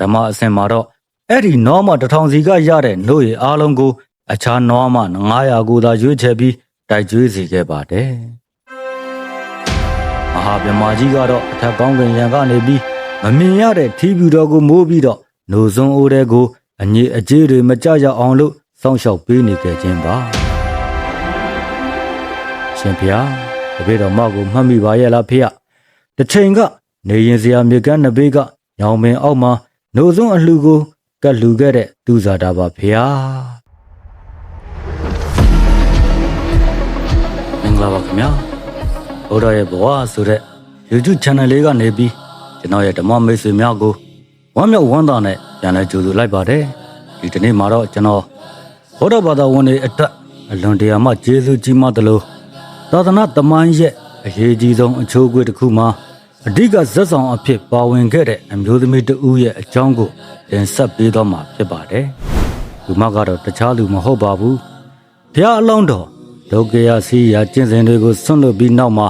ထမအဆင့်မှာတော့အဲ့ဒီနောမတစ်ထောင်စီကရတဲ့နှုတ်ရည်အားလုံးကို အခြားနောမ900ကိုသာရွေးချယ်ပြီးတိုက်ကျွေးစီခဲ့ပါတယ်မဟာဗြဟ္မာကြီးကတော့အထက်ကောင်းကင်ရံကနေပြီးမမြင်ရတဲ့ထီးပြူတော်ကိုမိုးပြီးတော့နှုတ်စွန်းအိုးတဲ့ကိုအငြိအကျေးတွေမကြကြအောင်လို့စောင့်ရှောက်ပေးနေခဲ့ခြင်းပါရှင်ဖေတပည့်တော်မောက်ကိုမှတ်မိပါရဲ့လားဖေ။တစ်ချိန်ကနေရင်စရာမြေကမ်းနှစ်ဘေးကညောင်ပင်အောက်မှာ နှုတ်စွန်းအလှကိုကတ်လူခဲ့တဲ့သူဇာတာပါဖေ။မင်္ဂလာပါခင်ဗျာ။ဘုရားရဲ့ဘဝဆိုတဲ့ YouTube channel လေးကနေပြီးကျွန်တော်ရဲ့ဓမ္မမိတ်ဆွေများကိုဝမ်းမြောက်ဝမ်းသာနဲ့ပြန်လဲကြိုဆိုလိုက်ပါတယ်။ဒီတနေ့မှာတော့ကျွန်တော်ဘုရားဘာသာဝင်တွေအတွက်အလွန်တရာမှကျေးဇူးကြီးမားသလိုသာသနာတမန်ရဲ့အရေးကြီးဆုံးအချိုးအကွေးတစ်ခုမှာ အဓိကဇက်ဆောင်အဖြစ်ပါဝင်ခဲ့တဲ့အမျိုးသမီးတဦးရဲ့အကြောင်းကိုတင်ဆက်ပေးတော့မှာဖြစ်ပါတယ်။ဒီမကတော့တခြားလူမဟုတ်ပါဘူး။ဘုရားအလောင်းတော်ဒုက္ခရစီရာကျင့်စဉ်တွေကိုဆွန့်လွတ်ပြီးနောက်မှာ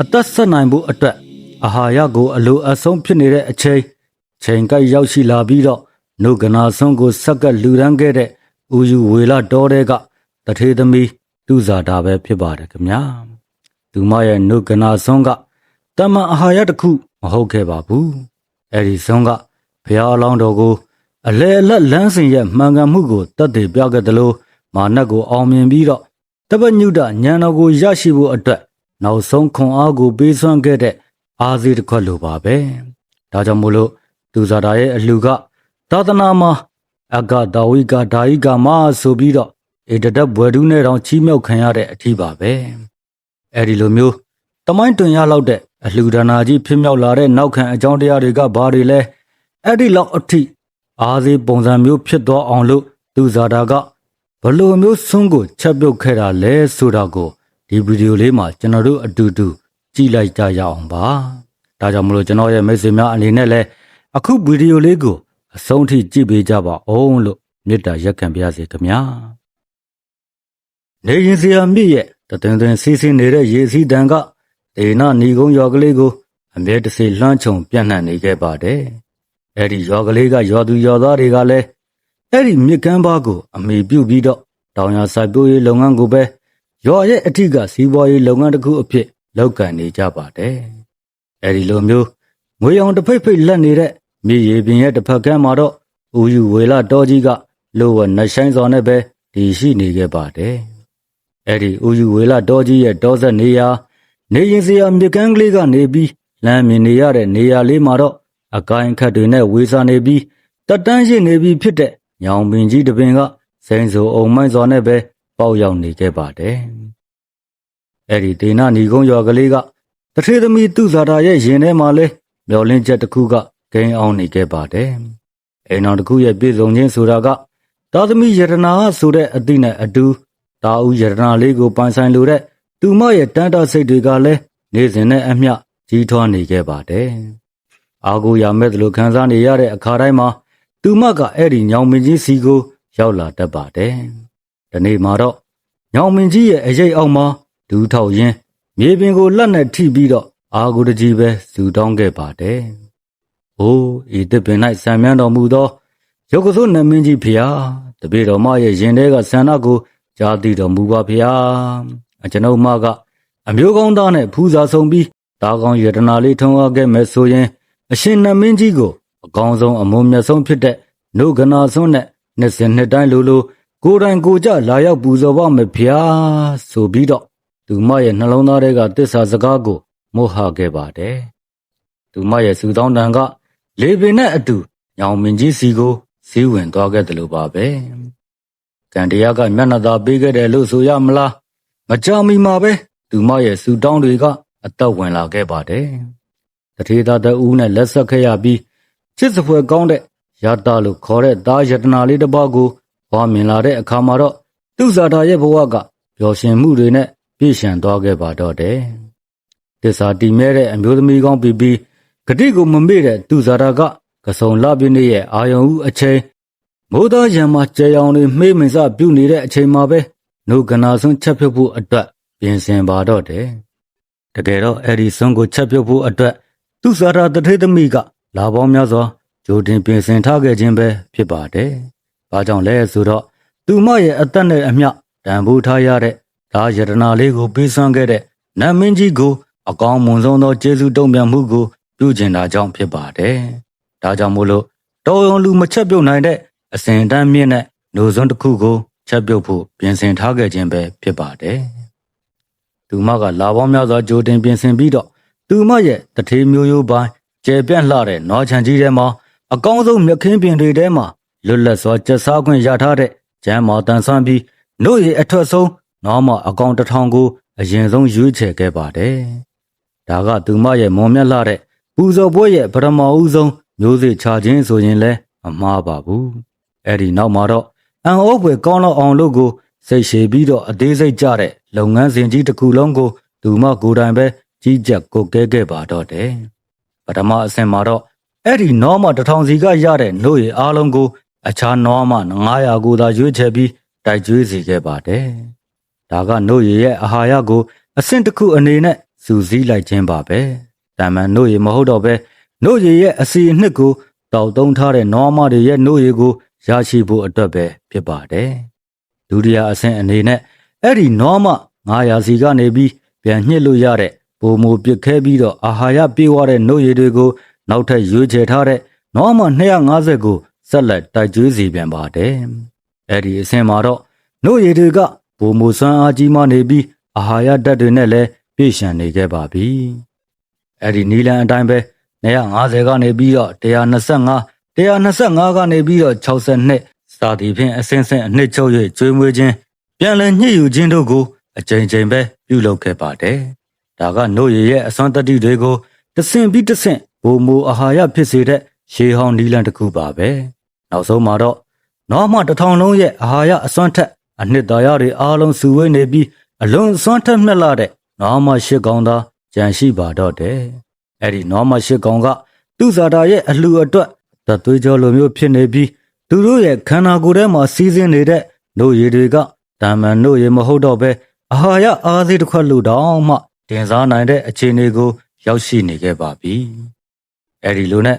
အသက်ဆက်နိုင်ဖို့အတွက်အာဟာရကိုအလိုအဆုံးဖြစ်နေတဲ့အချိန်ချိန်ကိုက်ရောက်ရှိလာပြီးတော့နှုတ်ကနာဆုံးကိုဆက်ကပ်လူရန်ခဲ့တဲ့ဥယူဝေလာတော်တဲ့ကတထေသမီးသူဇာတာပဲဖြစ်ပါတယ်ခင်ဗျာသူမရဲ့နှုတ်ကနာဆုံးက တမန်အာဟာရတစ်ခုမဟုတ်ခဲ့ပါဘူးအဲ့ဒီဆုံးကဘုရားအလောင်းတော်ကိုအလဲအလက်လမ်းစဉ်ရဲ့မှန်ကန်မှုကိုတတ်သိပြခဲ့တယ်လို့မာနတ်ကိုအောင်မြင်ပြီးတော့တပညုတဉာဏ်တော်ကိုရရှိဖို့အတွက်နောက်ဆုံးခွန်အားကိုပေးစွမ်းခဲ့တဲ့အာဇီတစ်ခွက်လိုပါပဲဒါကြောင့်မို့လို့သူဇာတာရဲ့အလှကသာသနာမှာအဂဒါဝိကဒါယိကမဆိုပြီးတော့ဧတတက်ဘွယ်တူးနဲ့တောင်ချီးမြှောက်ခံရတဲ့အထီးပါပဲအဲ့ဒီလိုမျိုးတမိုင်းတွင်ရလောက်တဲ့ အလှူဒါနာကြီးဖြစ်မြောက်လာတဲ့နောက်ခံအကြောင်းတရားတွေကဘာတွေလဲအဲ့ဒီလောက်အထိအားစေးပုံစံမျိုးဖြစ်သွားအောင်လို့သူဇာတာကဘလို့မျိုးဆွန်းကိုချက်ပြုတ်ခဲ့တာလဲဆိုတာကိုဒီဗီဒီယိုလေးမှာကျွန်တော်တို့အတူတူကြည့်လိုက်ကြရအောင်ပါဒါကြောင့်မလို့ကျွန်တော်ရဲ့မိတ်ဆွေများအနေနဲ့လဲအခုဗီဒီယိုလေးကိုအဆုံးထိကြည့်ပေးကြပါအောင်လို့မေတ္တာရက်ခံပါရစေခင်ဗျာနေရင်စရာမြစ်ရဲ့တသွင်သွင်စီးဆင်းနေတဲ့ရေစီးတံက ဒေနာနီကုန်းရွာကလေးကိုအမြဲတစေလွှမ်းခြုံပြန့်နှံ့နေခဲ့ပါတယ်။အဲ့ဒီရွာကလေးကရွာသူရွာသားတွေကလည်းအဲ့ဒီမြစ်ကမ်းပါးကိုအမိပြုတ်ပြီးတော့တောင်ရစိုက်ပျိုးရေးလုပ်ငန်းကိုပဲရွာရဲ့အထက်ကစီးပွားရေးလုပ်ငန်းတစ်ခုအဖြစ်လုပ်ကင်နေကြပါတယ်။အဲ့ဒီလိုမျိုးငွေရောင်တစ်ဖိတ်ဖိတ်လက်နေတဲ့မြေရီပင်ရဲ့တစ်ဖက်ကမ်းမှာတော့ဦးယူဝေလာတော်ကြီးကလိုဝနှဆိုင်စော်နဲ့ပဲဒီရှိနေခဲ့ပါတယ်။အဲ့ဒီဦးယူဝေလာတောကြီးရဲ့တောဆက်နေရာ နေရင်စရာမြေကမ်းကလေးကနေပြီးလမ်းမြင်နေရတဲ့နေရာလေးမှာတော့အကိုင်းခတ်တွေနဲ့ဝေစာနေပြီးတက်တန်းရှိနေပြီးဖြစ်တဲ့ညောင်ပင်ကြီးတစ်ပင်ကစိန်ဆိုအုံမိုင်းစွာနဲ့ပဲပေါက်ရောက်နေခဲ့ပါတယ်။အဲ့ဒီဒေနာနီကုန်းရွာကလေးကတထေသမီးသူဇာတာရဲ့ရင်ထဲမှာလဲမျောလင်းချက်တစ်ခုကဂိမ်းအောင်နေခဲ့ပါတယ်။အိမ်တော်တစ်ခုရဲ့ပြည်စုံချင်းဆိုတာကသာသမီယရနာဆိုတဲ့အသည့်နဲ့အတူတာဦးယရနာလေးကိုပိုင်ဆိုင်လိုတဲ့ သူမရဲ့တန်တာစိတ်တွေကလည်းနေစဉ်နဲ့အမျှကြီးထွားနေခဲ့ပါတယ်။အာကိုရမဲ့လို့ခံစားနေရတဲ့အခါတိုင်းမှာသူမကအဲ့ဒီညောင်မင်းကြီးစီကိုရောက်လာတတ်ပါတယ်။ဒီနေ့မှာတော့ညောင်မင်းကြီးရဲ့အရေးအောက်မှာဒူးထောက်ရင်းမြေပြင်ကိုလက်နဲ့ထိပြီးတော့အာကိုတကြီးပဲဇူတောင်းခဲ့ပါတယ်။အိုးဤတစ်ပင်၌ဆံမြန်းတော်မူသောရုပ်ကစိုးနမင်းကြီးဖျားတပေတော်မရဲ့ရင်ထဲကဆန္ဒကိုကြားသိတော်မူပါဗျာအ ကျွန်ုပ်မကအမျိုးကောင်းသားနဲ့ဖူးစာဆုံးပြီးတာကောင်းယတနာလေးထုံအားခဲ့မယ်ဆိုရင် အရှင်နမင်းကြီးကိုအကောင်းဆုံးအမုံမြတ်ဆုံးဖြစ်တဲ့နှုတ်ကနာဆွန်းနဲ့နှစ်စဉ်နှစ်တိုင်းလိုလိုကိုယ်တိုင်ကိုယ်ကြလာရောက်ပူဇော်ပါမယ်ဗျာဆိုပြီးတော့သူမရဲ့နှလုံးသားထဲကတစ္ဆာစကားကိုမို့ဟခဲ့ပါတယ်သူမရဲ့စူတောင်းတန်က လေပင်နဲ့အတူညောင်မင်းကြီးစီကိုစီးဝင်သွားခဲ့တယ်လို့ပါပဲကံတရားကမျက်နှာသာပေးခဲ့တယ်လို့ဆိုရမလား မကြမီမှာပဲသူမရဲ့စူတောင်းတွေကအသက်ဝင်လာခဲ့ပါတယ်တထေသာတဦးနဲ့လက်ဆက်ခဲ့ရပြီးချစ်စပွဲကောင်းတဲ့ရတာလို့ခေါ်တဲ့သားယတနာလေးတစ်ပါးကိုဟောမြင်လာတဲ့အခါမှာတော့သူ့ဇာတာရဲ့ဘဝကပျော်ရွှင်မှုတွေနဲ့ပြည့်ရှံသွားခဲ့ပါတော့တယ်တစ္ဆာတီမဲတဲ့အမျိုးသမီးကောင်းပြီးပြီးဂတိကိုမမေ့တဲ့သူ့ဇာတာကကစုံလပြည့်နေ့ရဲ့အာယုံဦးအချိန်မိုးသားရံမှာကြဲရောင်တွေမှေးမင်စပြုတ်နေတဲ့အချိန်မှာပဲ နှုတ်ကနာဆွန်းချက်ဖြုတ်ဖို့အတွက်ပြင်ဆင်ပါတော့တယ်။တကယ်တော့အဲ့ဒီဆွန်းကိုချက်ဖြုတ်ဖို့အတွက်သူ့စာရာတထေသမီးကလာပေါင်းများစွာကြကြိုတင်ပြင်ဆင်ထားခဲ့ခြင်းပဲဖြစ်ပါတယ်။ဘာကြောင့်လဲဆိုတော့သူမရဲ့အသက်နဲ့အမျှတန်ဖိုးထားရတဲ့ဒါယတနာလေးကိုပေးစွမ်းခဲ့တဲ့နတ်မင်းကြီးကိုအကောင်းမွန်ဆုံးသောကျေးဇူးတုံ့ပြန်မှုကိုပြုကျင်တာကြောင့်ဖြစ်ပါတယ်။ဒါကြောင့်မို့လို့တော်ရုံလူမချက်ပြုတ်နိုင်တဲ့အစဉ်တန်းမြင့်တဲ့နှိုးစွန်းတစ်ခုကို ချက်ပြုတ်ဖို့ပြင်ဆင်ထားခဲ့ခြင်းပဲဖြစ်ပါတယ်။သူမကလာပေါင်းများစွာကြိုတင်ပြင်ဆင်ပြီးတော့သူမရဲ့တထေးမျိုးရိုးပိုင်းကျယ်ပြန့်လှတဲ့နွားချန်ကြီးထဲမှာအကောင်းဆုံးမြက်ခင်းပင်တွေထဲမှာလွတ်လပ်စွာကျက်စားခွင့်ရထားတဲ့ကျမ်းမာတန်ဆွမ်းပြီးနှုတ်ရည်အထွက်ဆုံးနောက်မှအကောင်တစ်ထောင်ကိုအရင်ဆုံးရွေးချယ်ခဲ့ပါတယ်။ဒါကသူမရဲ့မွန်မြတ်လှတဲ့ပူဇော်ပွဲရဲ့ပထမဦးဆုံးမျိုးစေ့ချခြင်းဆိုရင်လည်းမမှားပါဘူး။အဲ့ဒီနောက်မှာတော့ အန်အိုးပွဲကောင်းတော့အောင်လို့ကိုစိတ်ရှည်ပြီးတော့အသေးစိတ်ကြတဲ့လုပ်ငန်းစဉ်ကြီးတစ်ခုလုံးကိုသူမကိုယ်တိုင်ပဲကြီးကြပ်ကိုကဲခဲ့ပါတော့တယ်။ပထမအဆင့်မှာတော့အဲ့ဒီနောမတစ်ထောင်စီကရတဲ့နှုတ်ရည်အားလုံးကို အခြားနောမ900ကိုသာရွေးချယ်ပြီးတိုက်ကျွေးစီခဲ့ပါတယ်။ဒါကနှုတ်ရည်ရဲ့အာဟာရကို အဆင့်တစ်ခုအနေနဲ့စူးစီးလိုက်ခြင်းပါပဲ။တမန်နှုတ်ရည်မဟုတ်တော့ပဲနှုတ်ရည်ရဲ့အစီအနှစ်ကိုတောက်တုံးထားတဲ့နောမတွေရဲ့နှုတ်ရည်ကို ရရှိဖို့အတွက်ပဲဖြစ်ပါတယ်။ဒုတိယအဆင့်အနေနဲ့အဲ့ဒီနောမ900စီကနေပြီးပြန်ညှစ်လို့ရတဲ့ပုံမူပစ်ခဲပြီးတော့အာဟာရပြေးဝတဲ့နှုတ်ရည်တွေကို နောက်ထပ်ရွေးချယ်ထားတဲ့နောမ250ကိုဆက်လက်တိုက်ကျွေးစီပြန်ပါတယ်။အဲ့ဒီအဆင့်မှာတော့နှုတ်ရည်တွေကပုံမူဆွမ်းအားကြီးမှနေပြီးအာဟာရဓာတ်တွေနဲ့လည်းပြည့်ရှံနေခဲ့ပါပြီ။အဲ့ဒီနီလန်အတိုင်းပဲ250ကနေပြီးတော့125 125ကနေပြီးတော့62စသည်ဖြင့်အစင်းစင်းအနှစ်ချုပ်၍ကျွေးမွေးခြင်းပြန်လည်ညှစ်ယူခြင်းတို့ကိုအကြိမ်ကြိမ်ပဲပြုလုပ်ခဲ့ပါတယ်။ဒါကနှုတ်ရည်ရဲ့အစွမ်းတတိတွေကိုတဆင့်ပြီးတဆင့်ဘုံမူအာဟာရဖြစ်စေတဲ့ရှေးဟောင်းနီလန်တစ်ခုပါပဲ။နောက်ဆုံးမှာတော့နောမတစ်ထောင်လုံးရဲ့အာဟာရအစွမ်းထက်အနှစ်သာရတွေအားလုံးစုဝေးနေပြီးအလွန်အစွမ်းထက်မြက်လာတဲ့နောမရှိကောင်သာကြံရှိပါတော့တယ်။အဲ့ဒီနောမရှိကောင်ကသူ့ဇာတာရဲ့အလှအတွက် တသွေးကြောလိုမျိုးဖြစ်နေပြီးသူတို့ရဲ့ခန္ဓာကိုယ်ထဲမှာစီးဆင်းနေတဲ့နှုတ်ရည်တွေကတာမန်နှုတ်ရည်မဟုတ်တော့ပဲအာဟာရအားသေးတစ်ခွက်လို့တောင်မှတင်စားနိုင်တဲ့အခြေအနေကို ရောက်ရှိနေခဲ့ပါပြီ။အဲဒီလိုနဲ့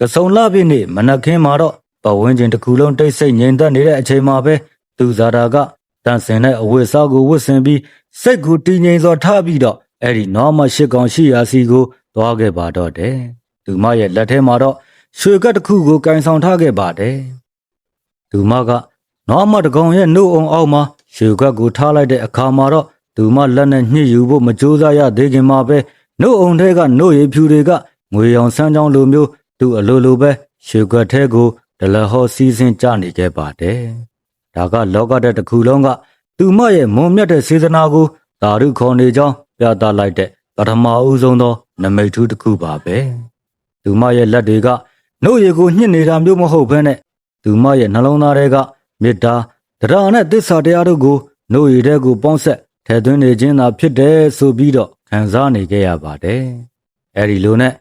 ကစုံလပြည့်နေ့မနက်ခင်းမှာတော့ပဝင်းကျင်တစ်ခုလုံးတိတ်ဆိတ်ငြိမ်သက်နေတဲ့အချိန်မှာပဲသူဇာတာကတန်စင်တဲ့အဝတ်စားကိုဝတ်ဆင်ပြီးစိတ်ကိုတည်ငြိမ်စွာထားပြီးတော့အဲ့ဒီနောမရှိကောင်ရှိရာစီကိုသွားခဲ့ပါတော့တယ်။သူမရဲ့လက်ထဲမှာတော့ ရွှေကတ်တစ်ခုကိုကင်ဆောင်ထားခဲ့ပါတယ်။သူမကနောမတကောင်ရဲ့နှုတ်အောင်အောက်မှာရွှေကတ်ကိုထားလိုက်တဲ့အခါမှာတော့သူမလက်နဲ့ညှစ်ယူဖို့မကြိုးစားရသေးခင်မှာပဲနှုတ်အောင်ထဲကနှုတ်ရည်ဖြူတွေကငွေရောင်ဆန်းချောင်းလိုမျိုးသူ့အလိုလိုပဲရွှေကတ်ထဲကိုဒလဟောစီးစင်းကြနေခဲ့ပါတယ်။ဒါကလောကတဲ့တစ်ခုလုံးကသူမရဲ့မွန်မြတ်တဲ့စေတနာကိုဓာရုခေါ်နေကြောင်းပြသလိုက်တဲ့ပထမဦးဆုံးသောနမိတ်ထူးတစ်ခုပါပဲ။သူမရဲ့လက်တွေက နှုတ်ရည်ကိုညှစ်နေတာမျိုးမဟုတ်ဘဲနဲ့သူမရဲ့နှလုံးသားတွေကမေတ္တာတရားနဲ့သစ္စာတရားတို့ကိုနှုတ်ရည်တဲ့ကိုပေါင်းဆက်ထည့်သွင်းနေခြင်းသာဖြစ်တယ်ဆိုပြီးတော့ခံစားနေခဲ့ရပါတယ်။အဲဒီလိုနဲ့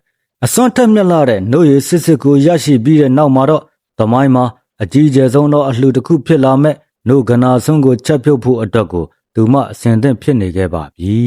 အစွမ်းထက်မြက်လာတဲ့နှုတ်ရည်စစ်စစ်ကိုရရှိပြီးတဲ့နောက်မှာတော့သမိုင်းမှာအကြီးကျယ်ဆုံးသောအလှူတစ်ခုဖြစ်လာမဲ့နှုတ်ကနာဆုံးကိုချက်ပြုတ်ဖို့အတွက်ကိုသူမအစဉ်သင့်ဖြစ်နေခဲ့ပါပြီ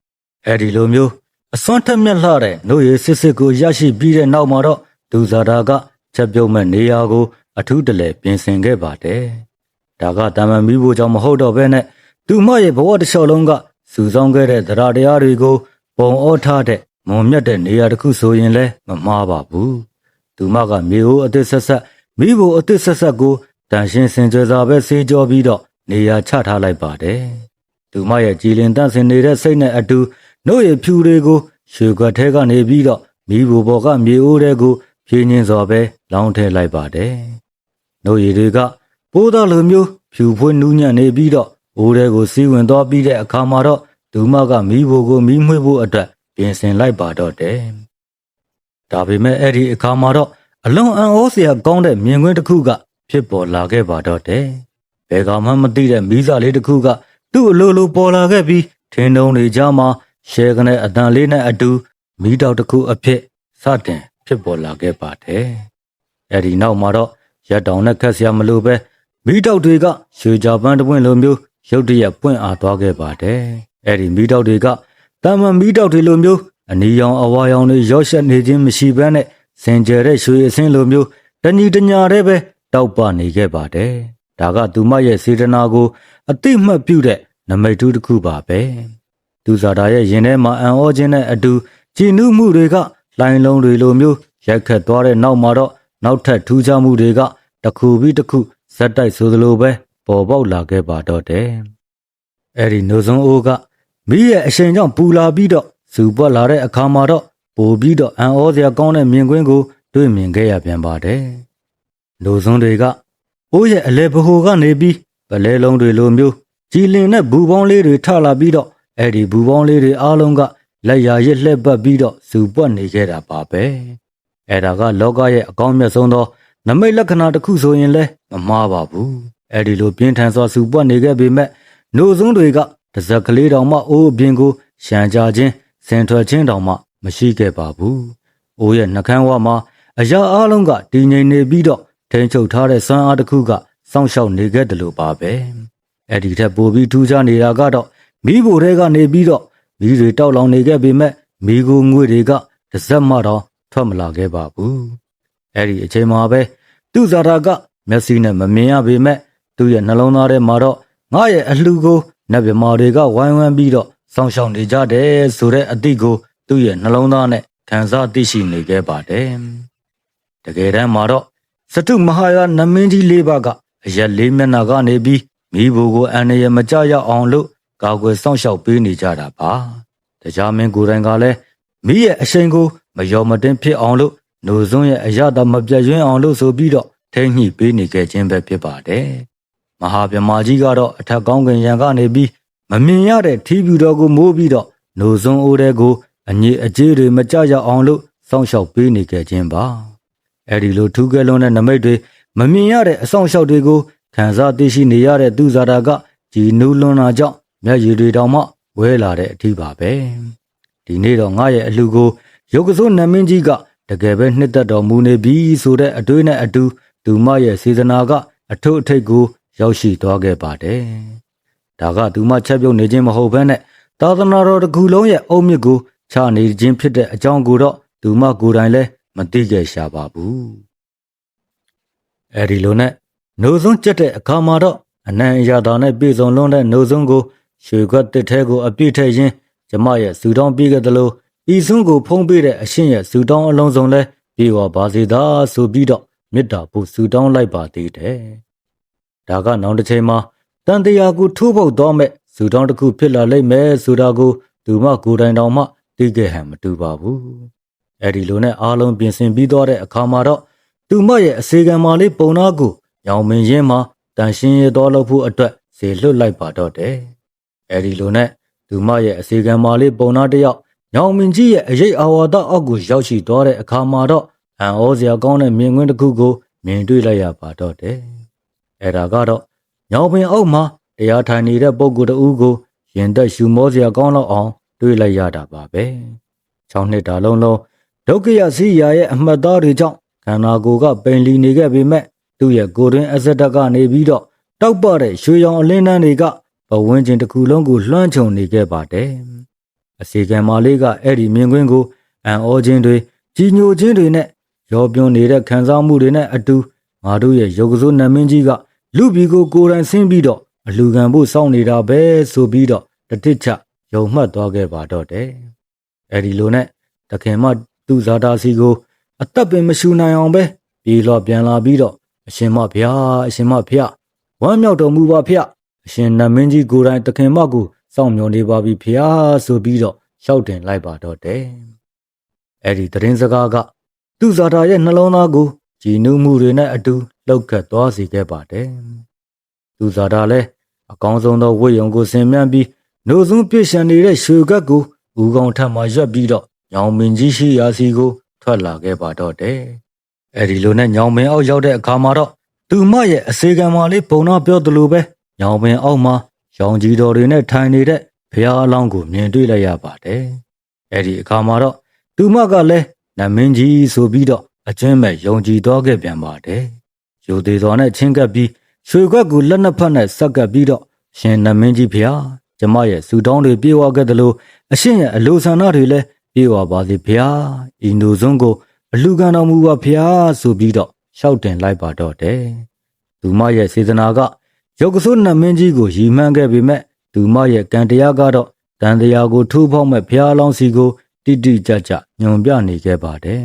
။အဲဒီလိုမျိုးအစွမ်းထက်မြက်လာတဲ့နှုတ်ရည်စစ်စစ်ကိုရရှိပြီးတဲ့နောက်မှာတော့ သူဇာတာကချက်ပြုတ်မဲ့နေရာကို အထူးတလဲပြင်ဆင်ခဲ့ပါတယ်။ဒါကတာမန်မိဖို့ကြောင့်မဟုတ်တော့ဘဲနဲ့သူမရဲ့ဘဝတစ်လျှောက်လုံးကစူဆောင်းခဲ့တဲ့တရားတရားတွေကိုပုံအောထားတဲ့မုံမြတ်တဲ့နေရာတစ်ခုဆိုရင်လည်းမမှားပါဘူး။သူမကမြေအိုးအသစ်ဆက်ဆက်မိဖို့အသစ်ဆက်ဆက်ကိုတန်ရှင်းစင်ကြယ်စွာပဲဆေးကြောပြီးတော့နေရာချထားလိုက်ပါတယ်။သူမရဲ့ကြည်လင်တန့်စင်နေတဲ့စိတ်နဲ့အတူနှုတ်ရဖြူတွေကိုရွှေခွက်ထဲကနေပြီးတော့မိဖို့ပေါ်ကမြေအိုးတွေကို ဖြင်းချင်းစွာပဲလောင်းထည့်လိုက်ပါတယ်။နှုတ်ရည်တွေကပိုးသားလိုမျိုးဖြူဖွေးနူးညံ့နေပြီးတော့အိုးတွေကိုစီးဝင်သွားပြီးတဲ့အခါမှာတော့သူမကမိဖို့ကိုမိမွှေးဖို့အတွက်ပြင်ဆင်လိုက်ပါတော့တယ်။ဒါပေမဲ့အဲ့ဒီအခါမှာတော့အလွန်အံ့ဩစရာကောင်းတဲ့မြင်ကွင်းတစ်ခုကဖြစ်ပေါ်လာခဲ့ပါတော့တယ်။ဘယ်ကမှမသိတဲ့မိစားလေးတစ်ခုကသူ့အလိုလိုပေါ်လာခဲ့ပြီးထင်းတုံးတွေကြားမှာရှဲကနေအတန်လေးနဲ့အတူမိတောက်တစ်ခုအဖြစ်စတင် ဖြစ်ပေါ်လာခဲ့ပါတယ်။အဲဒီနောက်မှာတော့ရက်တောင်နဲ့ခက်စရာမလိုပဲမိတောက်တွေကရွှေကြပန်းတစ်ပွင့်လိုမျိုးရုတ်တရက်ပွင့်အားသွားခဲ့ပါတယ်။အဲဒီမိတောက်တွေကတာမန်မိတောက်တွေလိုမျိုးအနီရောင်အဝါရောင်တွေရော့ရှက်နေခြင်းမရှိဘဲနဲ့စင်ကြယ်တဲ့ရွှေအစင်းလိုမျိုးတညီတညာတည်းပဲတောက်ပနေခဲ့ပါတယ်ဒါကသူမရဲ့စေတနာကို အတိမတ်ပြုတဲ့နမိတ်တူးတစ်ခုပါပဲသူဇာတာရဲ့ရင်ထဲမှာအံ့ဩခြင်းနဲ့အတူကြည်နူးမှုတွေက လိုင်းလုံးတွေလိုမျိုးရိုက်ခတ်သွားတဲ့နောက်မှာတော့နောက်ထပ်ထူးခြားမှုတွေကတစ်ခုပြီးတစ်ခုဇက်တိုက်ဆိုသလိုပဲပေါ်ပေါက်လာခဲ့ပါတော့တယ်အဲ့ဒီနှုတ်ဆုံးအိုးကမိရဲ့အရှင်ကြောင့်ပူလာပြီးတော့စူပွက်လာတဲ့အခါမှာတော့ပိုပြီးတော့အံ့ဩစရာကောင်းတဲ့မြင်ကွင်းကိုတွေ့မြင်ခဲ့ရပြန်ပါတယ်နှုတ်ဆုံးတွေကအိုးရဲ့အလဲဘဟိုကနေပြီးပလဲလုံးတွေလိုမျိုးကြည်လင်တဲ့ဘူပေါင်းလေးတွေထလာပြီးတော့အဲ့ဒီဘူပေါင်းလေးတွေအားလုံးက လက်ရရစ်လှက်ပတ်ပြီးတော့စူပွက်နေခဲ့တာပါပဲအဲ့ဒါကလောကရဲ့အကောင်းမြတ်ဆုံးသောနမိတ်လက္ခဏာတစ်ခုဆိုရင်လည်းမမှားပါဘူးအဲ့ဒီလိုပြင်းထန်စွာစူပွက်နေခဲ့ပေမဲ့နှုတ်ဆုံးတွေကတစ်စက်ကလေးတောင်မှအိုးအပြင်ကိုရှန်ကြခြင်းစင်ထွက်ခြင်းတောင်မှမရှိခဲ့ပါဘူးအိုးရဲ့နှကန်းဝမှာအရာအလုံးကတည်ငြိမ်နေပြီးတော့ထိန်ချုပ်ထားတဲ့စွမ်းအားတစ်ခုကစောင့်ရှောက်နေခဲ့တယ်လို့ပါပဲအဲ့ဒီထက်ပိုပြီးထူးခြားနေတာကတော့မိဖို့တွေကနေပြီးတော့ မိတွေတောက်လောင်နေခဲ့ပေမဲ့မိကိုငွေတွေကတစ်စက်မှတော့ထွက်မလာခဲ့ပါဘူးအဲ့ဒီအချိန်မှာပဲသူ့ဇာတာကမျက်စိနဲ့မမြင်ရပေမဲ့သူ့ရဲ့နှလုံးသားထဲမှာတော့ငါရဲ့အလှကိုနတ်မြမာတွေကဝိုင်းဝန်းပြီးတော့စောင့်ရှောက်နေကြတယ်ဆိုတဲ့အသည့်ကိုသူ့ရဲ့နှလုံးသားနဲ့ခံစားသိရှိနေခဲ့ပါတယ်။တကယ်တမ်းမှာတော့စတုမဟာယာနမင်းကြီးလေးပါကအရက်လေးမျက်နှာကနေပြီးမိဘကိုအန်ရမကြရအောင်လို့ ကာကွယ်စောင့်ရှောက်ပေးနေကြတာပါ။တရားမင်းကိုယ်တိုင်ကလည်းမိရဲ့အရှိန်ကိုမယောမတင်ဖြစ်အောင်လို့နှုတ်စွန်းရဲ့အရသာမပြတ်ရွံ့အောင်လို့ဆိုပြီးတော့ထိမ့်ညှိပေးနေခဲ့ခြင်းပဲဖြစ်ပါတယ်။မဟာဗြဟ္မာကြီးကတော့အထက်ကောင်းကင်ရန်ကနေပြီးမမြင်ရတဲ့ထီးပြူတော်ကိုမိုးပြီးတော့နှုတ်စွန်းအိုးတဲ့ကိုအငြိအကျေးတွေမကြရအောင်လို့စောင့်ရှောက်ပေးနေခဲ့ခြင်းပါ။အဲဒီလိုထူးကဲလွန်းတဲ့နမိတ်တွေမမြင်ရတဲ့အဆောင်ရှောက်တွေကိုခံစားသိရှိနေရတဲ့သူဇာတာကကြည်နူးလွန်းတာကြောင့် မျက်ရည်တွေတောင်မှဝဲလာတဲ့အထီးပါပဲ။ဒီနေ့တော့ငါရဲ့အလှကိုရုပ်ကစိုးနမင်းကြီးကတကယ်ပဲနှစ်သက်တော်မူနေပြီဆိုတဲ့အတွေးနဲ့အတူသူမရဲ့စေတနာကအထုအထိတ်ကိုရောက်ရှိသွားခဲ့ပါတယ်။ဒါကသူမချက်ပြုတ်နေခြင်းမဟုတ်ဘဲနဲ့သာသနာတော်တစ်ခုလုံးရဲ့အုံမြစ်ကိုချနေခြင်းဖြစ်တဲ့အကြောင်းကိုတော့သူမကိုယ်တိုင်လည်းမသိခဲ့ရှာပါဘူး။အဲဒီလိုနဲ့နှုတ်ဆုံးကျက်တဲ့အခါမှာတော့အနံ့အရာသာနဲ့ပြည်စုံလွန်းတဲ့နှုတ်ဆုံးကို ရွှေခွက်တစ်ထဲကိုအပြည့်ထည့်ရင်းကျမရဲ့စူတောင်းပြီးခဲ့သလိုဤစွန်းကိုဖုံးပေးတဲ့အရှင်ရဲ့စူတောင်းအလုံးစုံလဲပြေဝပါစေသာဆိုပြီးတော့မေတ္တာဖို့စူတောင်းလိုက်ပါသေးတယ်။ဒါကနောက်တစ်ချိန်မှာတန်တရားကိုထိုးပေါက်တော့မဲ့စူတောင်းတစ်ခုဖြစ်လာလိမ့်မယ်ဆိုတာကိုသူမကိုယ်တိုင်တောင်မှသိခဲ့ဟန်မတူပါဘူး။အဲဒီလိုနဲ့အားလုံးပြင်ဆင်ပြီးတော့တဲ့အခါမှာတော့သူမရဲ့အစေခံမာလေးပုံနာကိုရောင်မင်းရင်းမှာတန်ရှင်းရတော်လို့ဖို့အတွက်ဇေလွတ်လိုက်ပါတော့တယ်။ အဲဒီလိုနဲ့သူမရဲ့အစေခံမာလေးပုံနာတစ်ယောက်ညောင်မင်းကြီးရဲ့အရေးအာဝါဒအောက်ကိုရောက်ရှိသွားတဲ့အခါမှာတော့အံ့ဩစရာကောင်းတဲ့မြင်ကွင်းတစ်ခုကိုမြင်တွေ့လိုက်ရပါတော့တယ်။အဲဒါကတော့ညောင်ပင်အောက်မှာတရားထိုင်နေတဲ့ပုဂ္ဂိုလ်တဦးကိုရင်သက်ရှူမောစရာကောင်းတော့အောင်တွေ့လိုက်ရတာပါပဲ။၆နှစ်တာလုံးလုံးဒုက္ခရစီယာရဲ့အမှတ်သားတွေကြောင့်ခန္ဓာကိုယ်ကပိန်လီနေခဲ့ပေမဲ့သူ့ရဲ့ကိုယ်တွင်းအဆက်တက်ကနေပြီးတော့တောက်ပတဲ့ရွှေရောင်အလင်းတန်းတွေက ဘဝင်းချင်းတစ်ခုလုံးကိုလွှမ်းခြုံနေခဲ့ပါတယ်။အစီကံမာလေးကအဲ့ဒီမြင်ကွင်းကိုအံ့ဩခြင်းတွေကြီးညိုခြင်းတွေနဲ့ရောပြွန်နေတဲ့ခံစားမှုတွေနဲ့အတူငါတို့ရဲ့ရုပ်ကစိုးနမင်းကြီးကလူပြည်ကိုကိုယ်တိုင်ဆင်းပြီးတော့အလူခံဖို့စောင့်နေတာပဲဆိုပြီးတော့တတိချယုံမှတ်သွားခဲ့ပါတော့တယ်။အဲ့ဒီလိုနဲ့တခင်မသူ့ဇာတာစီကို အသက်ပင်မရှူနိုင်အောင်ပဲပြေလော့ပြန်လာပြီးတော့အရှင်မဖျားအရှင်မဖျားဝမ်းမြောက်တော်မူပါဖျား အရှင်နမင်းကြီးကိုယ်တိုင်တခင်မကိုစောင့်မျှော်နေပါပြီဖျားဆိုပြီးတော့ရှောက်တင်လိုက်ပါတော့တယ်။အဲ့ဒီသတင်းစကားကသူ့ဇာတာရဲ့နှလုံးသားကိုကြည်နူးမှုတွေနဲ့အတူလှုပ်ခတ်သွားစေခဲ့ပါတယ်။သူ့ဇာတာလည်းအကောင်းဆုံးသောဝိယုံကိုဆင်မြန်းပြီးနှုတ်ဆုံးပြည့်ရှံနေတဲ့ရွှေကပ်ကိုဦးကောင်ထပ်မှရွက်ပြီးတော့ညောင်မင်းကြီးရှိရာစီကိုထွက်လာခဲ့ပါတော့တယ်။အဲဒီလိုနဲ့ညောင်မင်းအောက်ရောက်တဲ့အခါမှာတော့သူမရဲ့အစေခံမလေးပုံတော့ပြောသလိုပဲ ညောင်မင်းအောက်မှာရောင်ကြီးတော်တွေနဲ့ထိုင်နေတဲ့ဖះအလောင်းကိုမြင်တွေ့လိုက်ရပါတယ်။အဲဒီအခါမှာတော့သူမကလည်းနမင်းကြီးဆိုပြီးတော့အချင်းမဲ့ယုံကြည်သွားခဲ့ပြန်ပါတယ်။ယူသေးတော်နဲ့ချင်းကပ်ပြီးရွှေခွက်ကိုလက်နှစ်ဖက်နဲ့ဆက်ကပ်ပြီးတော့ရှင်နမင်းကြီးဖះကျမရဲ့စူတောင်းတွေပြေဝခဲ့တယ်လို့အရှင်ရဲ့အလိုဆန္ဒတွေလည်းပြေဝပါစေဖះဤနူစွန်းကိုအလူခံတော်မူပါဖះဆိုပြီးတော့ရှောက်တင်လိုက်ပါတော့တယ်သူမရဲ့စေတနာက ရုပ်ကစိုးနတ်မင်းကြီးကိုရီမှန်းခဲ့ပေမဲ့သူမရဲ့ကံတရားကတော့တန်တရားကိုထိုးဖောက်မဲ့ဘုရားအလောင်းစီကိုတိတိကျကျညွန်ပြနေခဲ့ပါတယ်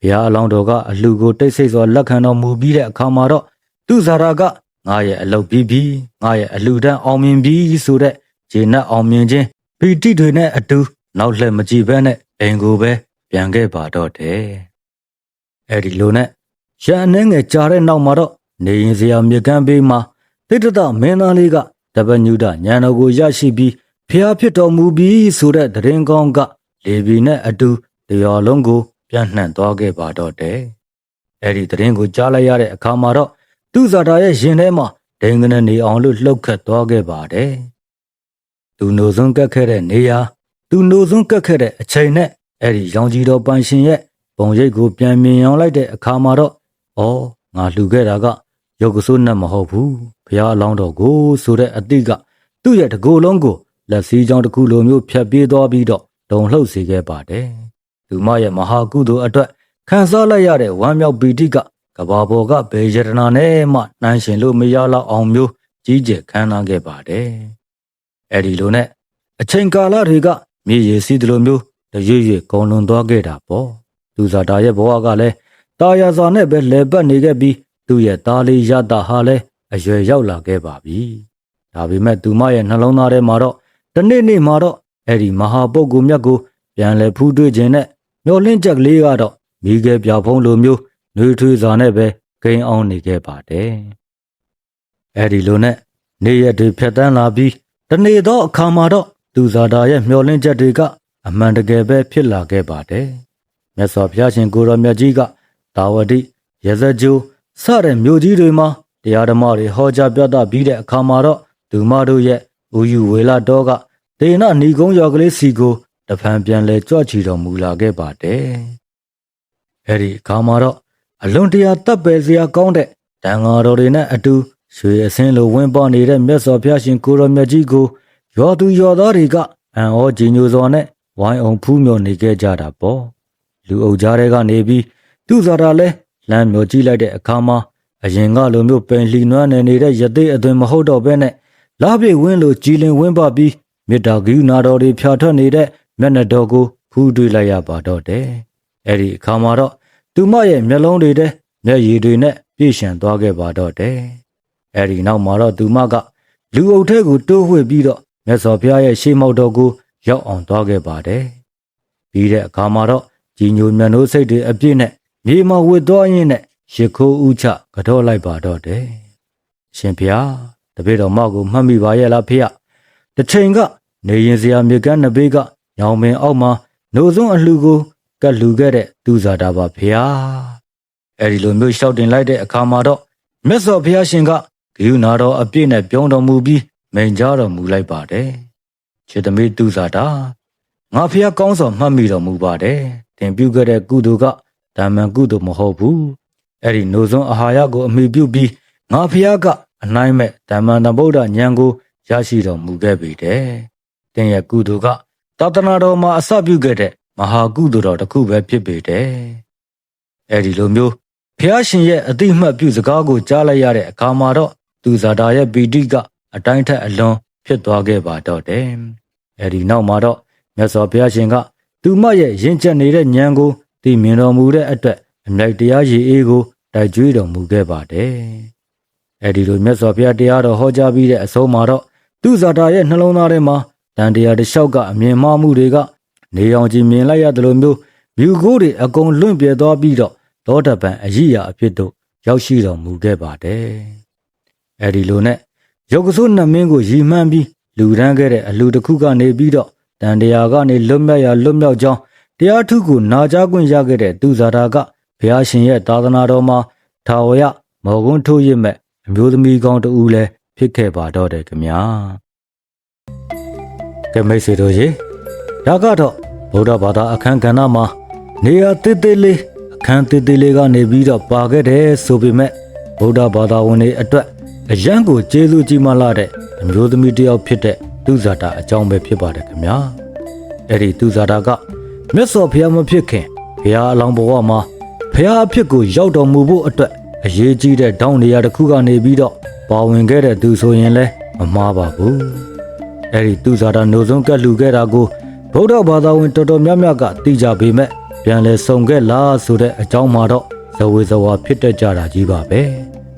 ဘုရားအလောင်းတော်ကအလှကိုတိတ်ဆိတ်စွာလက်ခံတော်မူပြီးတဲ့အခါမှာတော့သူဇာရာကငါရဲ့အလုပ်ပြီးပြီငါရဲ့အလှတန်းအောင်မြင်ပြီဆိုတဲ့ဂျေနတ်အောင်မြင်ခြင်းပီတိတွေနဲ့အတူနောက်လှည့်မကြည့်ဘဲနဲ့အိမ်ကိုပဲပြန်ခဲ့ပါတော့တယ်အဲ့ဒီလိုနဲ့ရန်အနေငယ်ကြားတဲ့နောက်မှာတော့နေရင်စရာမြေကမ်းဘေးမှာ တိတ္တတမင်းသားလေးကတပညုဒညံတော်ကိုရရှိပြီးဖျားဖြစ်တော်မူပြီးဆိုတဲ့သတင်းကောင်းကလေဘီနဲ့အတူတရားလုံးကိုပြန့်နှံ့သွားခဲ့ပါတော့တယ်အဲ့ဒီသတင်းကိုကြားလိုက်ရတဲ့အခါမှာတော့သူဇာတာရဲ့ရင်ထဲမှာဒိန်ကနေနေအောင်လို့လှုပ်ခတ်သွားခဲ့ပါတယ်သူနှုတ်ဆုံးကတ်ခဲ့တဲ့နေရာသူနှုတ်ဆုံးကတ်ခဲ့တဲ့အချိန်နဲ့အဲ့ဒီရောင်ကြီးတော်ပန်ရှင်ရဲ့ပုံရိပ်ကိုပြန်မြင်အောင်လိုက်တဲ့အခါမှာတော့ဩငါလှူခဲ့တာကရုပ်ကစိုးနဲ့မဟုတ်ဘူး ဘုရားအလောင်းတော်ကိုဆိုတဲ့အတိကသူ့ရဲ့တကိုယ်လုံးကိုလက်စည်းကြောင်းတစ်ခုလိုမျိုးဖြတ်ပြေးသွားပြီးတော့ဒုံလှုပ်စေခဲ့ပါတယ်သူမရဲ့မဟာကုသိုလ်အတွက်ခံစားလိုက်ရတဲ့ဝမ်းမြောက်ပီတိကကဘာပေါ်ကဘေယတနာနဲ့မှနှိုင်းရှင်လို့မရတော့အောင်မျိုးကြီးကျယ်ခမ်းနားခဲ့ပါတယ်အဲ့ဒီလိုနဲ့အချိန်ကာလတွေကမြေရည်စီးသလိုမျိုးတရွေ့ရွေ့ကုံလွန်သွားခဲ့တာပေါ့သူဇာတာရဲ့ဘဝကလည်းတာယာစွာနဲ့ပဲလဲပတ်နေခဲ့ပြီးသူ့ရဲ့သားလေးရတာဟာလည်း အရွယ်ရောက်လာခဲ့ပါပြီဒါပေမဲ့သူမရဲ့နှလုံးသားထဲမှာတော့တနေ့နေ့မှာတော့အဲ့ဒီမဟာပုဂ္ဂိုလ်မြတ်ကိုပြန်လဲဖူးတွေ့ခြင်းနဲ့မျောလင့်ချက်ကလေးကတော့မိခဲပြဖုံးလိုမျိုးနှွေးထွေးစွာနဲ့ပဲဂိမ်းအောင်နေခဲ့ပါတယ်အဲ့ဒီလိုနဲ့နေ့ရက်တွေဖြတ်တန်းလာပြီးတနေ့တော့အခါမှာတော့သူဇာတာရဲ့မျောလင့်ချက်တွေကအမှန်တကယ်ပဲဖြစ်လာခဲ့ပါတယ်မြတ်စွာဘုရားရှင်ကိုရောမြတ်ကြီးကတာဝတိရဇကြိုစတဲ့မြို့ကြီးတွေမှာ တရားဓမ္မတွေဟောကြားပြသပြီးတဲ့အခါမှာတော့သူမတို့ရဲ့ဥယျဝေလာတော်ကဒေနဏီကုန်းရော်ကလေးစီကိုတဖန်ပြန်လဲကြွချီတော်မူလာခဲ့ပါတယ်။အဲဒီအခါမှာတော့အလွန်တရာတပ်ပယ်စရာကောင်းတဲ့တန်ဃာတော်တွေနဲ့အတူရွှေအစင်းလိုဝင်းပေါ်နေတဲ့မြတ်စွာဘုရားရှင်ကိုရောမြတ်ကြီးကိုရောသူရောသားတွေကအံ့ဩကြည်ညိုစွာနဲ့ဝိုင်းအောင်ဖူးမြော်နေခဲ့ကြတာပေါ့။လူအုပ်ကြားတွေကနေပြီးသူ့ဇာတာလဲလမ်းမြော်ကြည့်လိုက်တဲ့အခါမှာ အရင်ကလိုမျိုးပင်လီနွမ်းနေနေတဲ့ရသေးအသွင်မဟုတ်တော့ဘဲနဲ့လာပြေဝင်းလိုကြည်လင်ဝင်းပပြီးမေတ္တာကရုဏာတော်တွေဖြာထွက်နေတဲ့မျက်နှာတော်ကိုဖူးတွေးလိုက်ရပါတော့တယ်။အဲ့ဒီအခါမှာတော့သူမရဲ့မျက်လုံးတွေထဲမျက်ရည်တွေနဲ့ပြည့်ရှံသွားခဲ့ပါတော့တယ်။အဲ့ဒီနောက်မှာတော့သူမကလူအုပ်ထဲကိုတိုးဝှေ့ပြီးတော့မြတ်စွာဘုရားရဲ့ရှေးမောက်တော်ကိုရောက်အောင်သွားခဲ့ပါတယ်။ပြီးတဲ့အခါမှာတော့ကြီးညိုမြတ်နိုးစိတ်တွေအပြည့်နဲ့မြေမှာဝစ်သွားရင်းနဲ့ ရခိုးဥချကတော့လိုက်ပါတော့တယ်။ရှင်ဘုရားတပည့်တော်မောက်ကိုမှတ်မိပါရဲ့လားဖေယ။တစ်ချိန်ကနေရင်စရာမြေကမ်းနှစ်ဘေးကညောင်ပင်အောက်မှာနှိုးစွန်းအလှကိုကတ်လူခဲ့တဲ့သူဇာတာပါဖေယ။အဲဒီလိုမျိုးလျှောက်တင်လိုက်တဲ့အခါမှာတော့မြတ်စွာဘုရားရှင်ကဂိယူနာတော်အပြည့်နဲ့ပြောင်းတော်မူပြီးမိန်ကြားတော်မူလိုက်ပါတယ်။ခြေသမီးသူဇာတာငါဖះကောင်းစွာမှတ်မိတော်မူပါတယ်။တင်ပြုခဲ့တဲ့ကုသိုလ်ကဓမ္မန်ကုသိုလ်မဟုတ်ဘူး။ အဲ့ဒီနိုစွန်းအာဟာရကိုအမိပြုပြီးငါဖះကအနိုင်မဲ့ဓမ္မန်တဗုဒ္ဓဉာဏ်ကိုရရှိတော်မူခဲ့ပြီတဲ့။တင်ရဲ့ကုသိုလ်ကသာသနာတော်မှာအစပြုခဲ့တဲ့မဟာကုသိုလ်တော်တစ်ခုပဲဖြစ်ပေတဲ့။အဲ့ဒီလိုမျိုးဖះရှင်ရဲ့အတိအမှတ်ပြုစကားကိုကြားလိုက်ရတဲ့အခါမှာတော့သူဇာတာရဲ့ပီတိကအတိုင်းထက်အလွန်ဖြစ်သွားခဲ့ပါတော့တယ်။အဲဒီနောက်မှာတော့မြတ်စွာဘုရားရှင်ကသူမရဲ့ရင်ကျက်နေတဲ့ဉာဏ်ကိုသိမြင်တော်မူတဲ့အတွက် အမြိုက်တရားရည်အေးကိုတိုက်ကြွေးတော်မူခဲ့ပါတယ်။အဲဒီလိုမြတ်စွာဘုရားတရားတော်ဟောကြားပြီးတဲ့အဆုံးမှာတော့သူဇာတာရဲ့နှလုံးသားထဲမှာတန်တရားတစ်လျှောက်ကအမြင်မှားမှုတွေကနေအောင်ကြည်မြင်လိုက်ရတယ်လို့မျိုးမြူကိုးတွေအကုန်လွင့်ပြဲသွားပြီးတော့သောတပန်အရိယာအဖြစ်သို့ရောက်ရှိတော်မူခဲ့ပါတယ်။အဲဒီလိုနဲ့ရုပ်ကစိုးနှမင်းကိုရီမှန်းပြီးလူရန်ခဲ့တဲ့အလူတစ်ခုကနေပြီးတော့တန်တရားကနေလွတ်မြောက်ရလွတ်မြောက်ကြောင်းတရားထုကိုနာကြားခွင့်ရခဲ့တဲ့သူဇာတာက ဘုရားရှင်ရဲ့သာသနာတော်မှာထာဝရမော်ကွန်းထိုးရစ်မဲ့အမျိုးသမီးကောင်းတူလည်းဖြစ်ခဲ့ပါတော့တယ်ခင်ဗျာကဲမိတ်ဆွေတို့ရေဒါကတော့ဗုဒ္ဓဘာသာအခန်းကဏ္ဍမှာနေရာတစ်တစ်လေးအခန်းတစ်တစ်လေးကနေပြီးတော့ပါခဲ့တယ်ဆိုပေမဲ့ဗုဒ္ဓဘာသာဝင်တွေအတွက်အရန်ကိုကျေးဇူးကြီးမားလာတဲ့အမျိုးသမီးတစ်ယောက်ဖြစ်တဲ့သူဇာတာအကြောင်းပဲဖြစ်ပါတယ်ခင်ဗျာအဲ့ဒီသူဇာတာကမြတ်စွာဘုရားမဖြစ်ခင်ဘုရားအလောင်းဘဝမှာ ဖះအဖြစ်ကိုရောက်တော်မူဖို့အတွက်အရေးကြီးတဲ့တောင်းနေရာတစ်ခုကနေပြီးတော့ပါဝင်ခဲ့တဲ့သူဆိုရင်လည်းမမှားပါဘူးအဲ့ဒီသူစားတာနှုတ်ဆုံးကက်လူခဲ့တာကိုဗုဒ္ဓဘာသာဝင်တော်တော်များများကသိကြပေမဲ့ပြန်လဲစုံခဲ့လားဆိုတဲ့အကြောင်းမှာတော့ဇဝေဇဝါဖြစ်တတ်ကြတာကြီးပါပဲ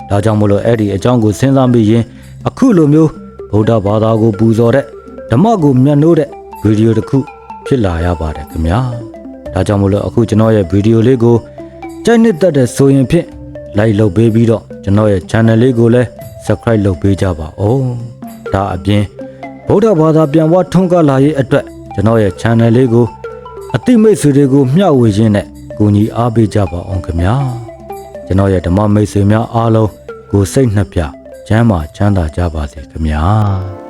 ဒါကြောင့်မလို့အဲ့ဒီအကြောင်းကိုစဉ်းစားမိရင်အခုလိုမျိုးဗုဒ္ဓဘာသာကိုပူဇော်တဲ့ဓမ္မကိုမြတ်နိုးတဲ့ဗီဒီယိုတစ်ခုဖြစ်လာရပါတယ်ခင်ဗျာဒါကြောင့်မလို့အခုကျွန်တော်ရဲ့ဗီဒီယိုလေးကို ကြိုက်နှစ်သက်တဲ့ဆိုရင်ဖြင့် like လုပ်ပေးပြီးတော့ကျွန်တော်ရဲ့ channel လေးကိုလည်း subscribe လုပ်ပေးကြပါဦး။ဒါအပြင်ဗုဒ္ဓဘာသာပြန်ဝထွန်းကားလာရေးအတွက်ကျွန်တော်ရဲ့ channel လေးကိုအတိမိတ်ဆွေတွေကိုမျှဝေခြင်းနဲ့ကူညီအားပေးကြပါအောင်ခင်ဗျာ။ကျွန်တော်ရဲ့ဓမ္မမိတ်ဆွေများအားလုံးကိုစိတ်နှစ်ပြချမ်းသာချမ်းသာကြပါစေခင်ဗျာ။